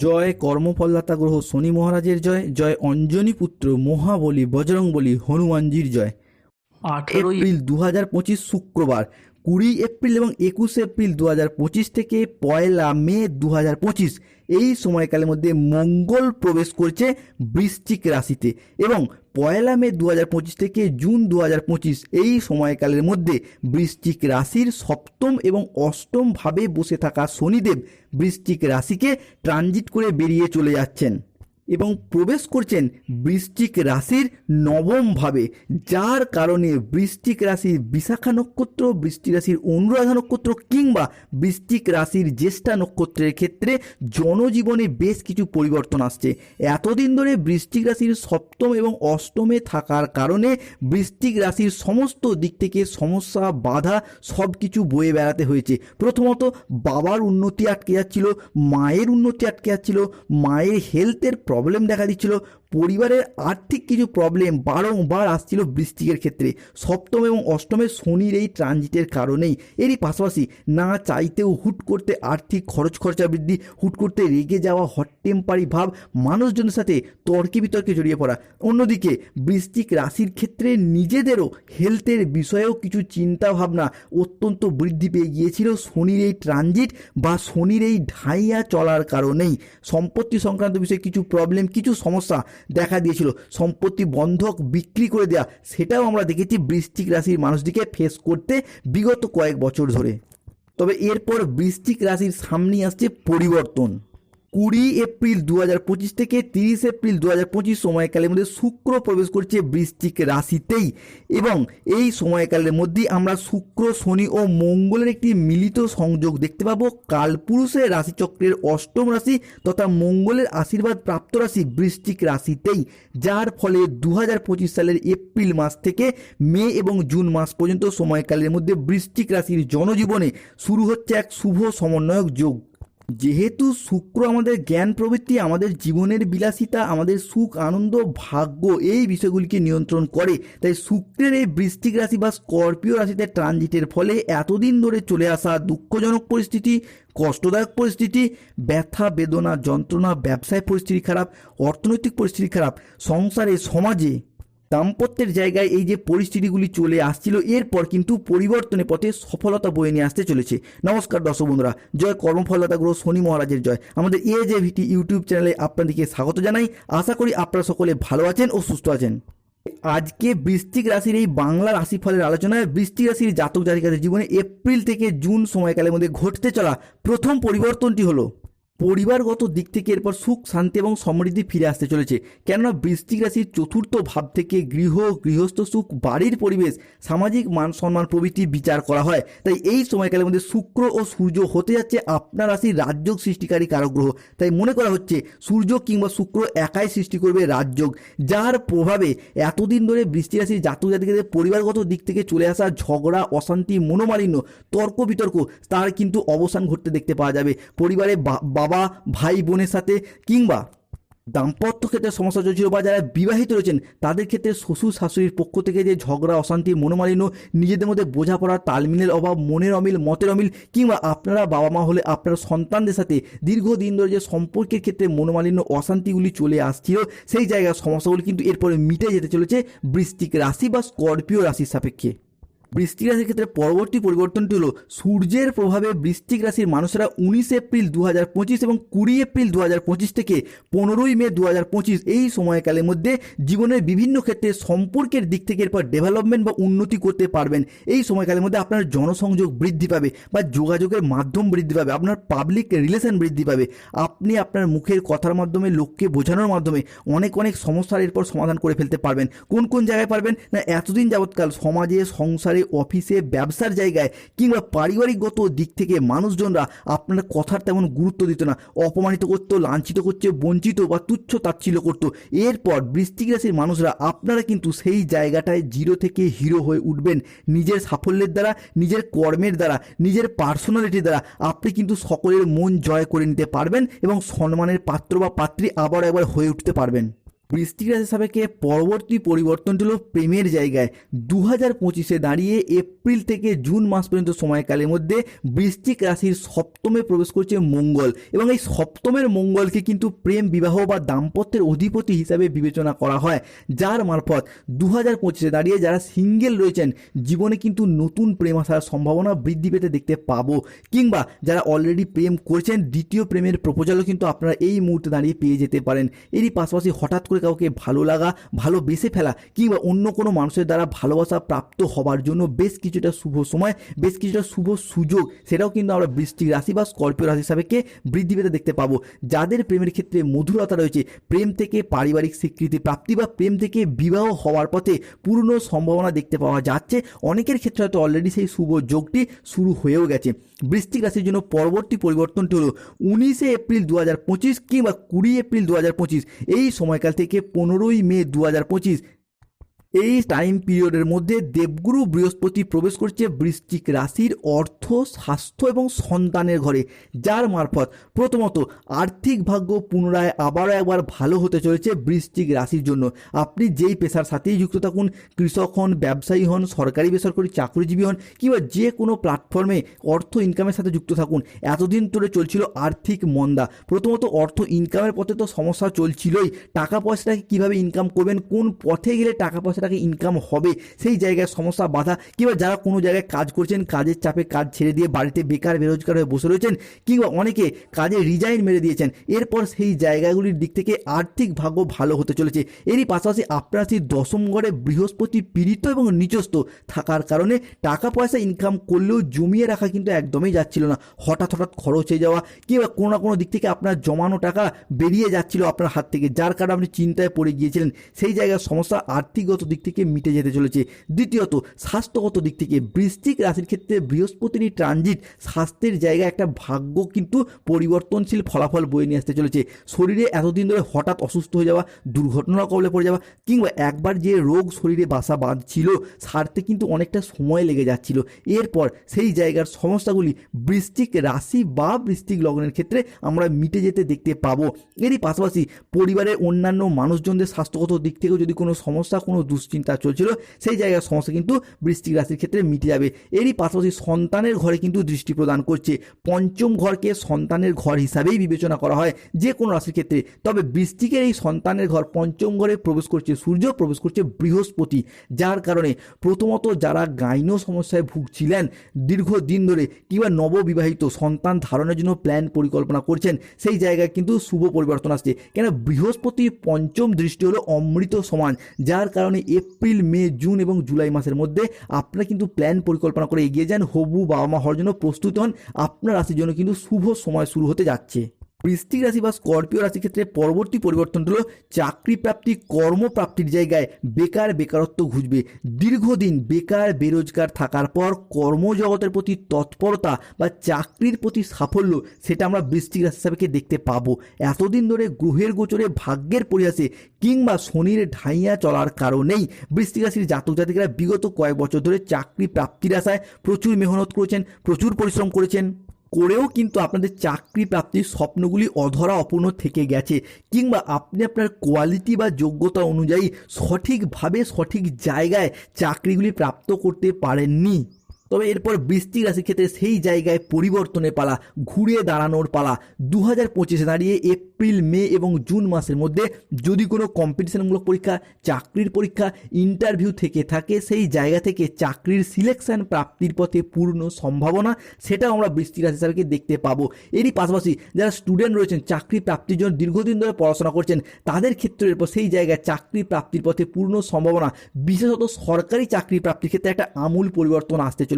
জয় কর্মফলদাতা গ্রহ শনি মহারাজের জয় জয় অঞ্জনী পুত্র মহাবলী বজরংবলী হনুমানজির জয়। আট এপ্রিল দু হাজার পঁচিশ শুক্রবার কুড়ি এপ্রিল এবং একুশে এপ্রিল দু হাজার পঁচিশ থেকে পয়লা মে দু হাজার পঁচিশ। এই সময়কালের মধ্যে মঙ্গল প্রবেশ করছে বৃশ্চিক রাশিতে এবং পয়লা মে দু হাজার পঁচিশ থেকে জুন দু হাজার পঁচিশ এই সময়কালের মধ্যে বৃশ্চিক রাশির সপ্তম এবং অষ্টমভাবে বসে থাকা শনিদেব বৃশ্চিক রাশিকে ট্রানজিট করে বেরিয়ে চলে যাচ্ছেন। এবং প্রবেশ করছেন বৃষ্টিক রাশির নবম ভাবে, যার কারণে বৃষ্টিক রাশির বিশাখা নক্ষত্র বৃষ্টি রাশির অনুরাধা নক্ষত্র কিংবা বৃষ্টিক রাশির জ্যেষ্ঠা নক্ষত্রের ক্ষেত্রে জনজীবনে বেশ কিছু পরিবর্তন আসছে। এতদিন ধরে বৃষ্টিক রাশির সপ্তম এবং অষ্টমে থাকার কারণে বৃষ্টিক রাশির সমস্ত দিক থেকে সমস্যা, বাধা সব কিছু বয়ে বেড়াতে হয়েছে। প্রথমত, বাবার উন্নতি আটকে যাচ্ছিল, মায়ের উন্নতি আটকে যাচ্ছিল, মায়ের হেলথের প্রবলেম দেখা দিচ্ছিল। পরিবারের আর্থিক কিছু প্রবলেম বারংবার আসছিল বৃষ্টিকের ক্ষেত্রে। সপ্তম এবং অষ্টমের শনির এই ট্রানজিটের কারণেই। এরই পাশাপাশি না চাইতেও হুট করতে আর্থিক খরচ খরচা বৃদ্ধি, হুট করতে রেগে যাওয়া হট টেম্পারি ভাব মানুষজনের সাথে তর্কে বিতর্কে জড়িয়ে পড়া। অন্যদিকে বৃষ্টিক রাশির ক্ষেত্রে নিজেদেরও হেলথের বিষয়েও কিছু চিন্তা ভাবনা অত্যন্ত বৃদ্ধি পেয়ে গিয়েছিল শনির এই ট্রানজিট বা শনির এই ঢাইয়া চলার কারণেই। সম্পত্তি সংক্রান্ত বিষয়ে কিছু প্রবলেম কিছু সমস্যা দেখা দিয়েছিল। সম্পত্তি বন্ধক বিক্রি করে দেওয়া সেটাও আমরা দেখেছি বৃষ্টিক রাশির মানুষটিকে ফেস করতে বিগত কয়েক বছর ধরে। তবে এরপর বৃষ্টিক রাশির সামনে আসছে পরিবর্তন। কুড়ি এপ্রিল দু হাজার পঁচিশ থেকে তিরিশ এপ্রিল দু হাজার পঁচিশ সময়কালের মধ্যে শুক্র প্রবেশ করছে বৃশ্চিক রাশিতেই এবং এই সময়কালের মধ্যেই আমরা শুক্র, শনি ও মঙ্গলের একটি মিলিত সংযোগ দেখতে পাবো। কালপুরুষের রাশিচক্রের অষ্টম রাশি তথা মঙ্গলের আশীর্বাদ প্রাপ্ত রাশি বৃশ্চিক রাশিতেই, যার ফলে দু হাজার পঁচিশ সালের এপ্রিল মাস থেকে মে এবং জুন মাস পর্যন্ত সময়কালের মধ্যে বৃশ্চিক রাশির জনজীবনে শুরু হচ্ছে এক শুভ সমন্বয়ক যোগ। যেহেতু শুক্র আমাদের জ্ঞান প্রবৃত্তি, আমাদের জীবনের বিলাসিতা, আমাদের সুখ, আনন্দ, ভাগ্য, এই বিষয়গুলিকে নিয়ন্ত্রণ করে, তাই শুক্রের এই বৃষ্টিক রাশি বা স্করপিও রাশিতে ট্রানজিটের ফলে এতদিন ধরে চলে আসা দুঃখজনক পরিস্থিতি, কষ্টদায়ক পরিস্থিতি, ব্যথা, বেদনা, যন্ত্রণা, ব্যবসায় পরিস্থিতি খারাপ, অর্থনৈতিক পরিস্থিতি খারাপ, সংসারে, সমাজে দাম্পত্যের জায়গায় এই যে পরিস্থিতিগুলি চলে আসছিল, এরপর কিন্তু পরিবর্তনের পথে সফলতা বয়ে নিয়ে আসতে চলেছে। নমস্কার দর্শক বন্ধুরা, জয় কর্মফলতা গ্রহ শনি মহারাজের জয়। আমাদের এ জে ভিটি ইউটিউব চ্যানেলে আপনাদেরকে স্বাগত জানাই। আশা করি আপনারা সকলে ভালো আছেন ও সুস্থ আছেন। আজকে বৃষ্টিক রাশির এই বাংলা রাশিফলের আলোচনায় বৃশ্চিক রাশির জাতক জাতিকাদের জীবনে এপ্রিল থেকে জুন সময়কালের মধ্যে ঘটতে চলা প্রথম পরিবর্তনটি হলো পরিবারগত দিক থেকে এরপর সুখ, শান্তি এবং সমৃদ্ধি ফিরে আসতে চলেছে। কেননা বৃশ্চিক রাশির চতুর্থ ভাব থেকে গৃহ, গৃহস্থ সুখ, বাড়ির পরিবেশ, সামাজিক মান সম্মান প্রভৃতি বিচার করা হয়। তাই এই সময়কালের মধ্যে শুক্র ও সূর্য হতে যাচ্ছে আপনার রাশির রাজযোগ সৃষ্টিকারী কারক গ্রহ। তাই মনে করা হচ্ছে, সূর্য কিংবা শুক্র একাই সৃষ্টি করবে রাজযোগ, যার প্রভাবে এতদিন ধরে বৃষ্টি রাশির জাতক জাতিকাদের পরিবারগত দিক থেকে চলে আসা ঝগড়া, অশান্তি, মনোমালিন্য, তর্ক বিতর্ক, তার কিন্তু অবসান ঘটতে দেখতে পাওয়া যাবে। পরিবারে বা- বাবা, ভাই বোনের সাথে কিংবা দাম্পত্য ক্ষেত্রে সমস্যা চলছিল বা যারা বিবাহিত রয়েছেন, তাদের ক্ষেত্রে শ্বশুর শাশুড়ির পক্ষ থেকে যে ঝগড়া, অশান্তি, মনোমালিন্য, নিজেদের মধ্যে বোঝাপড়া, তালমিলের অভাব, মনের অমিল, মতের অমিল, কিংবা আপনারা বাবা মা হলে আপনার সন্তানদের সাথে দীর্ঘদিন ধরে যে সম্পর্কের ক্ষেত্রে মনোমালিন্য, অশান্তিগুলি চলে আসছিল, সেই জায়গার সমস্যাগুলি কিন্তু এরপরে মিটে যেতে চলেছে বৃষ্টিক রাশি বা স্করপিও রাশির সাপেক্ষে। বৃশ্চিক রাশির ক্ষেত্রে পরবর্তী পরিবর্তনটি হলো সূর্যের প্রভাবে বৃষ্টিক রাশির মানুষেরা উনিশ এপ্রিল দু হাজার পঁচিশ এবং কুড়ি এপ্রিল দু হাজার পঁচিশ থেকে পনেরোই মে দু হাজার পঁচিশ এই সময়কালের মধ্যে জীবনের বিভিন্ন ক্ষেত্রে সম্পর্কের দিক থেকে এরপর ডেভেলপমেন্ট বা উন্নতি করতে পারবেন। এই সময়কালের মধ্যে আপনার জনসংযোগ বৃদ্ধি পাবে বা যোগাযোগের মাধ্যম বৃদ্ধি পাবে, আপনার পাবলিক রিলেশন বৃদ্ধি পাবে। আপনি আপনার মুখের কথার মাধ্যমে, লোককে বোঝানোর মাধ্যমে অনেক অনেক সমস্যার এরপর সমাধান করে ফেলতে পারবেন। কোন কোন জায়গায় পারবেন? না, এতদিন যাবৎকাল সমাজে, সংসারে অফিসে, ব্যবসার জায়গায় কিংবা পারিবারিকগত দিক থেকে মানুষজনরা আপনার কথার তেমন গুরুত্ব দিত না। অপমানিত করতো, লাঞ্ছিত করছে বঞ্চিত বা তুচ্ছ তাচ্ছিল্য করতো। এরপর বৃষ্টিক রাশির মানুষরা আপনারা কিন্তু সেই জায়গাটায় জিরো থেকে হিরো হয়ে উঠবেন। নিজের সাফল্যের দ্বারা, নিজের কর্মের দ্বারা, নিজের পার্সোনালিটির দ্বারা আপনি কিন্তু সকলের মন জয় করে নিতে পারবেন এবং সম্মানের পাত্র বা পাত্রী আবার একবার হয়ে উঠতে পারবেন। বৃষ্টিক রাশি সাপেক্ষে পরবর্তী পরিবর্তনটি হলো প্রেমের জায়গায়। দু হাজার পঁচিশে দাঁড়িয়ে এপ্রিল থেকে জুন মাস পর্যন্ত সময়কালের মধ্যে বৃষ্টিক রাশির সপ্তমে প্রবেশ করছে মঙ্গল এবং এই সপ্তমের মঙ্গলকে কিন্তু প্রেম, বিবাহ বা দাম্পত্যের অধিপতি হিসাবে বিবেচনা করা হয়। যার মারফত দু হাজার পঁচিশে দাঁড়িয়ে যারা সিঙ্গেল রয়েছেন, জীবনে কিন্তু নতুন প্রেম আসার সম্ভাবনা বৃদ্ধি পেতে দেখতে পাবো। কিংবা যারা অলরেডি প্রেম করছেন, দ্বিতীয় প্রেমের প্রপোজালও কিন্তু আপনারা এই মুহূর্তে দাঁড়িয়ে পেয়ে যেতে পারেন। এরই পাশাপাশি হঠাৎ করে কাউকে ভালো লাগা ভালোবেসে ফেলা কিংবা অন্য কোনো মানুষের দ্বারা ভালোবাসা প্রাপ্ত হবার জন্য বেশ কিছুটা শুভ সময়, বেশ কিছুটা শুভ সুযোগ, সেটাও কিন্তু আমরা বৃষ্টিক রাশি বা স্কর্পিও রাশি সাপেক্ষে বৃদ্ধি পেতে দেখতে পাবো। যাদের প্রেমের ক্ষেত্রে মধুরতা রয়েছে, প্রেম থেকে পারিবারিক স্বীকৃতি প্রাপ্তি বা প্রেম থেকে বিবাহ হওয়ার পথে পূর্ণ সম্ভাবনা দেখতে পাওয়া যাচ্ছে। অনেকের ক্ষেত্রে হয়তো অলরেডি সেই শুভ যোগটি শুরু হয়েও গেছে। বৃষ্টিক রাশির জন্য পরবর্তী পরিবর্তনটি হলো উনিশে এপ্রিল দু হাজার পঁচিশ কিংবা কুড়ি এপ্রিল দু হাজার পঁচিশ। এই সময়কাল থেকে পনেরোই মে দু হাজার পঁচিশ এই টাইম পিরিয়ডের মধ্যে দেবগুরু বৃহস্পতি প্রবেশ করছে বৃশ্চিক রাশির অর্থ, স্বাস্থ্য এবং সন্তানের ঘরে, যার মারফত প্রথমত আর্থিক ভাগ্য পুনরায় আবারও একবার ভালো হতে চলেছে বৃশ্চিক রাশির জন্য। আপনি যেই পেশার সাথেই যুক্ত থাকুন, কৃষক হন, ব্যবসায়ী হন, সরকারি বেসরকারি চাকরিজীবী হন, কিংবা যে কোনো প্ল্যাটফর্মে অর্থ ইনকামের সাথে যুক্ত থাকুন, এতদিন ধরে চলছিল আর্থিক মন্দা। প্রথমত অর্থ ইনকামের পথে তো সমস্যা চলছিলই। টাকা পয়সাটাকে কীভাবে ইনকাম করবেন, কোন পথে গেলে টাকা পয়সাটাকে ইনকাম হবে, সেই জায়গায় সমস্যা, বাধা কিংবা যারা কোনো জায়গায় কাজ করছেন, কাজের চাপে কাজ ছেড়ে দিয়ে বাড়িতে বেকার, বেরোজগার হয়ে বসে রয়েছেন কিংবা অনেকে কাজে রিজাইন মেরে দিয়েছেন, এরপর সেই জায়গাগুলির দিক থেকে আর্থিক ভাগ্য ভালো হতে চলেছে। এরই পাশাপাশি আপনার সেই দশম ঘরে বৃহস্পতি পীড়িত এবং নিচস্ত থাকার কারণে টাকা পয়সা ইনকাম করলেও জমিয়ে রাখা কিন্তু একদমই যাচ্ছিল না। হঠাৎ হঠাৎ খরচ হয়ে যাওয়া কিংবা কোনো না কোনো দিক থেকে আপনার জমানো টাকা বেরিয়ে যাচ্ছিল আপনার হাত থেকে, যার কারণে আপনি চিন্তায় পড়ে গিয়েছিলেন। সেই জায়গার সমস্যা আর্থিকগত দিক থেকে মিটে যেতে চলেছে। দ্বিতীয়ত, স্বাস্থ্যগত দিক থেকে বৃশ্চিক রাশির ক্ষেত্রে বৃহস্পতির ট্রানজিট স্বাস্থ্যের জায়গায় একটা ভাগ্য কিন্তু পরিবর্তনশীল ফলাফল বয়ে নিয়ে আসতে চলেছে। শরীরে এতদিন ধরে হঠাৎ অসুস্থ হয়ে যাওয়া দুর্ঘটনা কবলে পড়ে যাওয়া কিংবা একবার যে রোগ শরীরে বাসা বাঁধছিল, সারতে কিন্তু অনেকটা সময় লেগে যাচ্ছিল। এরপর সেই জায়গার সমস্যাগুলি বৃষ্টিক রাশি বা বৃষ্টিক লগ্নের ক্ষেত্রে আমরা মিটে যেতে দেখতে পাবো। এরই পাশাপাশি পরিবারের অন্যান্য মানুষজনদের স্বাস্থ্যগত দিক থেকেও যদি কোনো সমস্যা, কোনো দুশ্চিন্তা চলছিল, সেই জায়গার সমস্যা কিন্তু বৃশ্চিক রাশির ক্ষেত্রে মিটে যাবে। এরই পাশাপাশি সন্তানের ঘরে কিন্তু দৃষ্টি প্রদান করছে। পঞ্চম ঘরকে সন্তানের ঘর হিসাবেই বিবেচনা করা হয় যে কোনো রাশির ক্ষেত্রে। তবে বৃশ্চিকের এই সন্তানের ঘর পঞ্চম ঘরে প্রবেশ করছে সূর্য, প্রবেশ করছে বৃহস্পতি। যার কারণে প্রথমত যারা গাইন সমস্যায় ভুগছিলেন দীর্ঘদিন ধরে কিংবা নববিবাহিত সন্তান ধারণের জন্য প্ল্যান পরিকল্পনা করছেন, সেই জায়গায় কিন্তু শুভ পরিবর্তন আসছে। কেন বৃহস্পতি পঞ্চম দৃষ্টি হলো অমৃত সমান, যার কারণে এপ্রিল, মে, জুন এবং জুলাই মাসের মধ্যে আপনারা কিন্তু প্ল্যান পরিকল্পনা করে এগিয়ে যান। হবু বাবা মা হওয়ার জন্য প্রস্তুত হন। আপনার রাশির জন্য কিন্তু শুভ সময় শুরু হতে যাচ্ছে। বৃষ্টিক রাশি বা স্করপিও রাশির ক্ষেত্রে পরবর্তী পরিবর্তন হলো চাকরি প্রাপ্তি কর্মপ্রাপ্তির জায়গায় বেকার বেকারত্ব ঘুচবে। দীর্ঘদিন বেকার বেরোজগার থাকার পর কর্মজগতের প্রতি তৎপরতা বা চাকরির প্রতি সাফল্য সেটা আমরা বৃষ্টিক রাশি সাপেক্ষে দেখতে পাবো। এতদিন ধরে গ্রহের গোচরে ভাগ্যের পরিহাসে কিংবা শনির ঢাইয়া চলার কারণেই বৃষ্টিক রাশির জাতক জাতিকারা বিগত কয়েক বছর ধরে চাকরি প্রাপ্তির আশায় প্রচুর মেহনত করেছেন, প্রচুর পরিশ্রম করেছেন। করেও কিন্তু আপনাদের চাকরি প্রাপ্তির স্বপ্নগুলি অধরা অপূর্ণ থেকে গেছে কিংবা আপনি আপনার কোয়ালিটি বা যোগ্যতা অনুযায়ী সঠিকভাবে সঠিক জায়গায় চাকরিগুলি প্রাপ্ত করতে পারেননি। তবে এরপর বৃষ্টিক রাশির ক্ষেত্রে সেই জায়গায় পরিবর্তনের পালা, ঘুরে দাঁড়ানোর পালা। দু হাজার পঁচিশে দাঁড়িয়ে এপ্রিল, মে এবং জুন মাসের মধ্যে যদি কোনো কম্পিটিশনমূলক পরীক্ষা, চাকরির পরীক্ষা, ইন্টারভিউ থেকে থাকে, সেই জায়গা থেকে চাকরির সিলেকশন প্রাপ্তির পথে পূর্ণ সম্ভাবনা, সেটাও আমরা বৃষ্টিক রাশি হিসাবে দেখতে পাবো। এরই পাশাপাশি যারা স্টুডেন্ট রয়েছেন, চাকরি প্রাপ্তির জন্য দীর্ঘদিন ধরে পড়াশোনা করছেন, তাদের ক্ষেত্রে এরপর সেই জায়গায় চাকরি প্রাপ্তির পথে পূর্ণ সম্ভাবনা। বিশেষত সরকারি চাকরি প্রাপ্তির ক্ষেত্রে একটা আমূল পরিবর্তন আসতে চলেছে।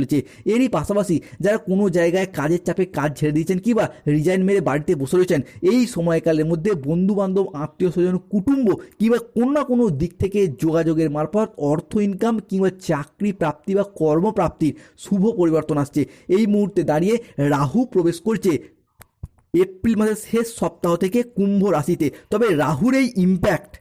এরই পাশাপাশি যারা কোনো জায়গায় কাজের চাপে কাজ ছেড়ে দিয়েছেন কিংবা রিজাইন মেরে বাড়িতে বসে রয়েছেন, এই সময়কালের মধ্যে বন্ধু বান্ধব আত্মীয় স্বজন কুটুম্ব কিংবা কোনো না কোনো দিক থেকে যোগাযোগের মারফত অর্থ ইনকাম কিংবা চাকরি প্রাপ্তি বা কর্মপ্রাপ্তির শুভ পরিবর্তন আসছে। এই মুহূর্তে দাঁড়িয়ে রাহু প্রবেশ করছে এপ্রিল মাসের শেষ সপ্তাহ থেকে কুম্ভ রাশিতে। তবে রাহুর এই ইম্প্যাক্ট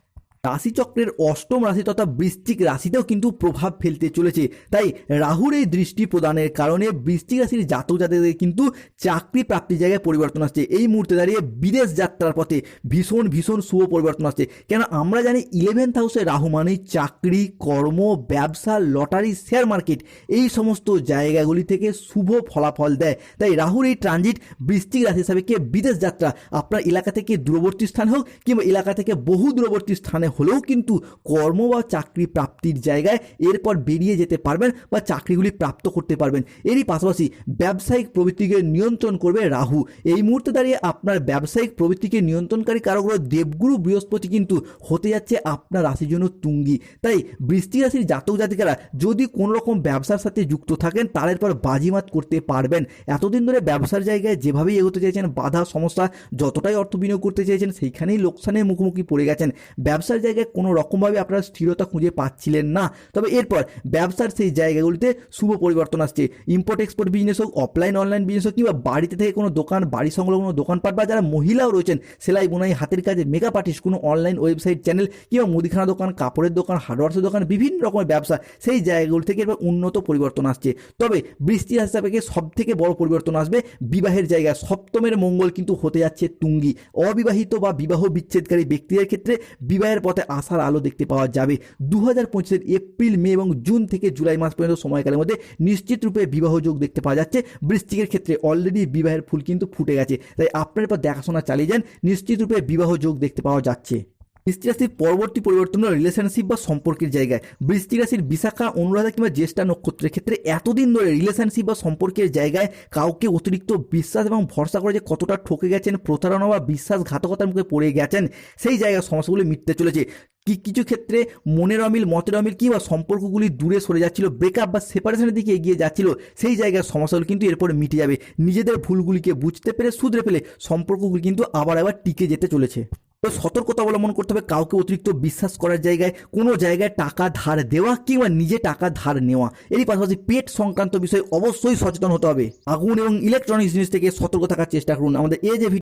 রাশিচক্রের অষ্টম রাশি তথা বৃশ্চিক রাশিতেও কিন্তু প্রভাব ফেলতে চলেছে। তাই রাহুর এই দৃষ্টি প্রদানের কারণে বৃশ্চিক রাশির জাতক জাতকদের কিন্তু চাকরি প্রাপ্তির জায়গায় পরিবর্তন আসছে। এই মুহূর্তে দাঁড়িয়ে বিদেশ যাত্রার পথে ভীষণ ভীষণ শুভ পরিবর্তন আসছে। কেন আমরা জানি ইলেভেন্থ হাউসে রাহু মানেই চাকরি, কর্ম, ব্যবসা লটারি শেয়ার মার্কেট এই সমস্ত জায়গাগুলি থেকে শুভ ফলাফল দেয়। তাই রাহুর এই ট্রানজিট বৃশ্চিক রাশি হিসাবে বিদেশ যাত্রা, আপনার এলাকা থেকে দূরবর্তী স্থান হোক কিংবা এলাকা থেকে বহু দূরবর্তী স্থানে হলেও কিন্তু কর্ম বা চাকরি প্রাপ্তির জায়গায় এরপর বেরিয়ে যেতে পারবেন বা চাকরিগুলি প্রাপ্ত করতে পারবেন। এরই পাশাপাশি ব্যবসায়িক প্রবৃত্তিকে নিয়ন্ত্রণ করবে রাহু। এই মুহূর্তে দাঁড়িয়ে আপনার ব্যবসায়িক প্রবৃত্তিকে নিয়ন্ত্রণকারী কারকগুলো দেবগুরু বৃহস্পতি কিন্তু হতে যাচ্ছে আপনার রাশির জন্য তুঙ্গি। তাই বৃষ্টি রাশির জাতক জাতিকারা যদি কোনো রকম ব্যবসার সাথে যুক্ত থাকেন, তার এরপর বাজিমাত করতে পারবেন। এতদিন ধরে ব্যবসার জায়গায় যেভাবেই এগোতে চাইছেন বাধা, সমস্যা যতটাই অর্থ বিনিয়োগ করতে চেয়েছেন, সেইখানেই লোকসানের মুখোমুখি পড়ে গেছেন। ব্যবসার জায়গায় কোনো রকমভাবে আপনারা স্থিরতা খুঁজে পাচ্ছিলেন না। তবে এরপর ব্যবসার সেই জায়গাগুলিতে শুভ পরিবর্তন আসছে। ইম্পোর্ট এক্সপোর্ট বিজনেস হোক অফলাইন অনলাইন বিজনেস হোক, কিংবা বাড়িতে থেকে কোনো দোকান, বাড়ি সংলগ্ন কোনো দোকানপাট বা যারা মহিলাও রয়েছেন, সেলাই, বোনাই, হাতের কাজে মেকআপ আর্টিস্ট কোনো অনলাইন ওয়েবসাইট চ্যানেল কিংবা মুদিখানা দোকান, কাপড়ের দোকান হার্ডওয়ার্সের দোকান, বিভিন্ন রকমের ব্যবসা, সেই জায়গাগুলি থেকে এবার উন্নত পরিবর্তন আসছে। তবে বৃষ্টি হিসাবে সব থেকে বড় পরিবর্তন আসবে বিবাহের জায়গায়। সপ্তমের মঙ্গল কিন্তু হতে যাচ্ছে তুঙ্গি। অবিবাহিত বা বিবাহ বিচ্ছেদকারী ব্যক্তিদের ক্ষেত্রে বিবাহের পথে আসার আলো দেখতে পাওয়া যাবে। দু হাজার পঁচিশের এপ্রিল, মে এবং জুন থেকে জুলাই মাস পর্যন্ত সময়কালের মধ্যে নিশ্চিত রূপে বিবাহ যোগ দেখতে পাওয়া যাচ্ছে। বৃষ্টিকের ক্ষেত্রে অলরেডি বিবাহের ফুল কিন্তু ফুটে গেছে। তাই আপনার পর দেখাশোনা চালিয়ে যান, নিশ্চিত রূপে বিবাহ যোগ দেখতে পাওয়া যাচ্ছে। বৃষ্টি রাশির পরবর্তী পরিবর্তন রিলেশনশিপ বা সম্পর্কের জায়গায়। বৃষ্টি রাশির বিশাখা, অনুরাধা কিংবা জ্যেষ্ঠা নক্ষত্রের ক্ষেত্রে এতদিন ধরে রিলেশনশিপ বা সম্পর্কের জায়গায় কাউকে অতিরিক্ত বিশ্বাস এবং ভরসা করে যে কতটা ঠকে গেছেন, প্রতারণা বা বিশ্বাসঘাতকতার মুখে পড়ে গেছেন, সেই জায়গায় সমস্যাগুলি মিটতে চলেছে। কি কিছু ক্ষেত্রে মনের অমিল, মতের অমিল কিংবা সম্পর্কগুলি দূরে সরে যাচ্ছিল ব্রেকআপ বা সেপারেশনের দিকে এগিয়ে যাচ্ছিল, সেই জায়গার সমস্যাগুলো কিন্তু এরপরে মিটে যাবে। নিজেদের ভুলগুলিকে বুঝতে পেরে, শুধরে ফেলে সম্পর্কগুলি কিন্তু আবার আবার টিকে যেতে চলেছে। তো সতর্কতা অবলম্বন করতে হবে, কাউকে অতিরিক্ত বিশ্বাস করার জায়গায়, কোনো জায়গায় টাকা ধার দেওয়া কিংবা নিজে টাকা ধার নেওয়া। এর পাশাপাশি পেট সংক্রান্ত বিষয়ে অবশ্যই সচেতন হতে হবে। আগুন এবং ইলেকট্রনিক্স জিনিস থেকে সতর্ক থাকার চেষ্টা করুন। আমাদের এই যে